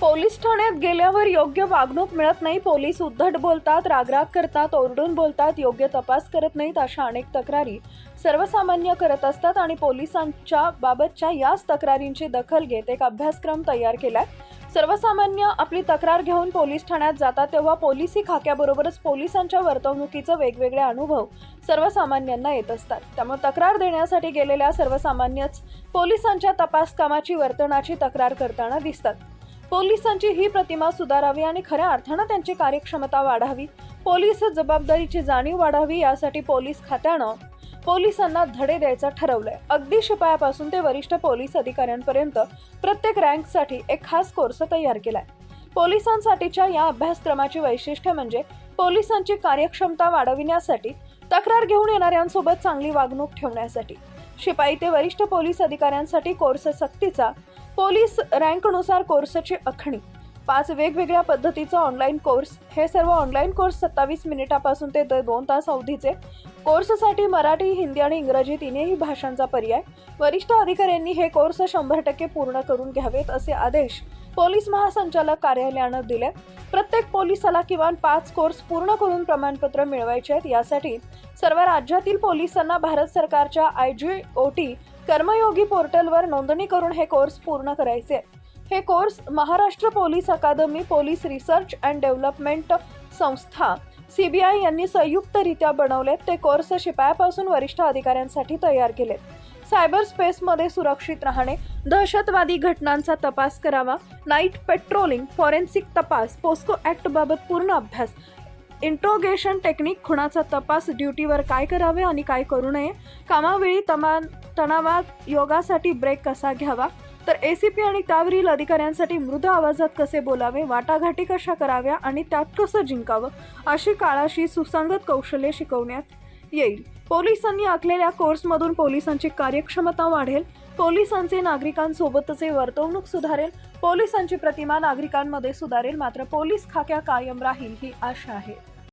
Police ठाण्यात गेल्यावर योग्य वागणूक मिळत नाही. पोलीस उद्धट बोलतात रागराग करतात ओरडून बोलतात योग्य तपास करत नाहीत अशा अनेक तक्रारी सर्वसामान्य करत असतात आणि पोलिसांच्या बाबतच्या याच तक्रारींची दखल घेत एक अभ्यासक्रम तयार केलाय. सर्वसामान्य आपली तक्रार घेऊन पोलीस ठाण्यात जातात तेव्हा पोलिसी खाक्याबरोबरच पोलिसांच्या वर्तवणुकीचं वेगवेगळे अनुभव सर्वसामान्यांना येत असतात. त्यामुळे तक्रार देण्यासाठी गेलेल्या सर्वसामान्यच पोलिसांच्या तपास कामाची वर्तनाची तक्रार करताना दिसतात. पोलिसांची ही प्रतिमा सुधारावी आणि खऱ्या अर्थानं त्यांची कार्यक्षमता वाढावी. पोलीस जबाबदारीची जाणीव वाढावी यासाठी पोलीस खात्यानं पोलिसांना धडे द्यायचं ठरवलंय. अगदी शिपायापासून ते वरिष्ठ पोलीस अधिकाऱ्यांपर्यंत प्रत्येक रँकसाठी एक खास कोर्स तयार केलाय. पोलिसांसाठीच्या या अभ्यासक्रमाची वैशिष्ट्य म्हणजे पोलिसांची कार्यक्षमता वाढविण्यासाठी तक्रार घेऊन येणाऱ्यांसोबत चांगली वागणूक ठेवण्यासाठी. शिपाई ते वरिष्ठ पोलीस अधिकाऱ्यांसाठी कोर्स सक्तीचा. पोलीस रँकनुसार कोर्सची आखणी पाच वेगवेगळ्या पद्धतीचा ऑनलाईन कोर्स हे सर्व ऑनलाईन कोर्स सत्तावीस मिनिटापासून ते द- दोन तास अवधीचे. कोर्ससाठी मराठी हिंदी आणि इंग्रजी तिन्ही भाषांचा पर्याय. वरिष्ठ अधिकाऱ्यांनी हे कोर्स शंभर टक्के पूर्ण करून घ्यावेत असे आदेश पोलीस महासंचालक कार्यालयानं दिले. प्रत्येक पोलिसाला किमान पाच कोर्स पूर्ण करून प्रमाणपत्र मिळवायचे आहेत. यासाठी सर्व राज्यातील पोलिसांना भारत सरकारच्या आय जी ओ टी कर्मयोगी पोर्टलवर नोंदणी करून हे कोर्स पूर्ण करायचे हे course Maharashtra police academy police research and development संस्था सीबीआय यांनी संयुक्तरित्या बनवलेत. ते कोर्स शिपायापासून वरिष्ठ अधिकाऱ्यांसाठी तयार केलेत. सायबर स्पेसमध्ये सुरक्षित राहणे दहशतवादी घटनांचा तपास करावा नाईट पेट्रोलिंग फॉरेन्सिक तपास पोस्को ॲक्टबाबत पूर्ण अभ्यास इंट्रोगेशन टेक्निक खुणाचा तपास ड्युटीवर काय करावे आणि काय करू नये कामावेळी तमा तणावात योगासाठी ब्रेक कसा घ्यावा तर ए सी पी आणि त्यावरील अधिकाऱ्यांसाठी मृद आवाजात कसे बोलावे वाटाघाटी कशा कराव्या आणि त्यात कसं जिंकावं अशी काळाशी सुसंगत कौशल्य शिकवण्यात येईल. पोलिसांनी आखलेल्या कोर्समधून पोलिसांची कार्यक्षमता वाढेल पोलिसांचे नागरिकांसोबतचे वर्तवणूक सुधारेल पोलिसांची प्रतिमा नागरिकांमध्ये सुधारेल मात्र पोलीस खाक्या कायम राहील ही आशा आहे.